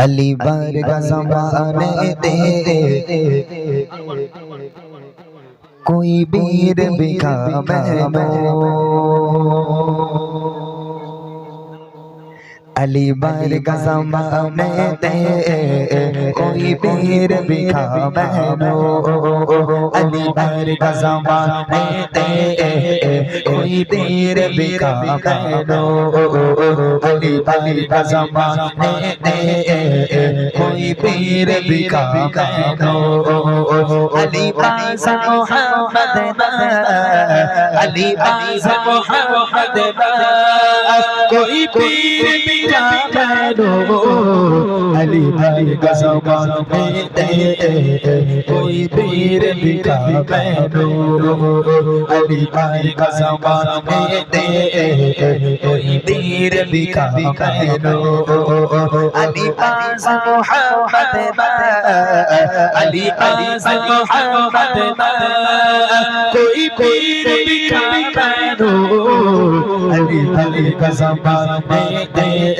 علی برگ زمانے تیرے کوئی بیر بکا میں अली बार का जमाने दे कोई पीर बिखा मैनो अली बार का जमाने दे कोई पीर बिखा मैनो अली बार का जमाने दे कोई पीर बिखा मैनो अली पास मोहम्मद अली पास मोहम्मद कोई पीर बिखा জানো আলী ভাই গাও গান মেতে ওই পীর বিকা বেনো আলী ভাই গাও গান মেতে ওই পীর বিকা বেনো আলী পাস মোহাম্মদ আলী পাস মোহাম্মদ कोई पीर बिका बेनो अली भले कसम में दे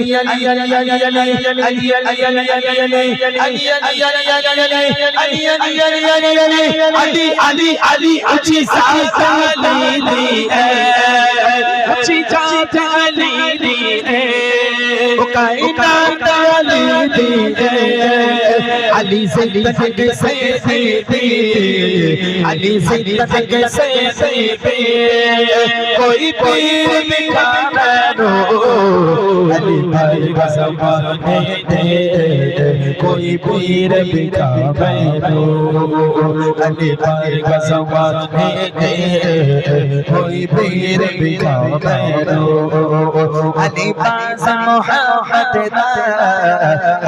अली अली अच्छी अली दी है अच्छी जात अली दी है कायनात अली दी है अली से तक से दी अली से तक से दी कोई पीर बिका मैनो अली भाई का समान दे कोई पीर बिका मैनो अली भाई का समान दे कोई पीर बिका मैनो अली पास मोहम्मद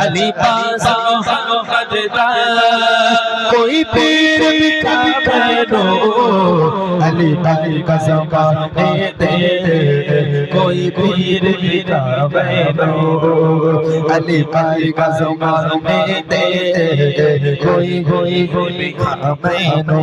अली पास मोहम्मद दा कोई पीर बिका मैनो अली भाई का समान दे koi pir mita baino ali pai kazo kazo me de koi koi koi mita baino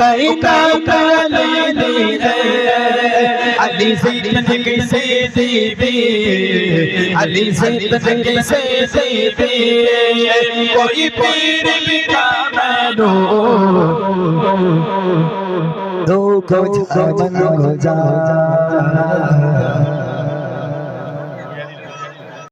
कईदा Ali सीतन कैसे देवे अली सीतन कैसे देवे कोई पीर बिना मैनो दो कुछ समन हो जा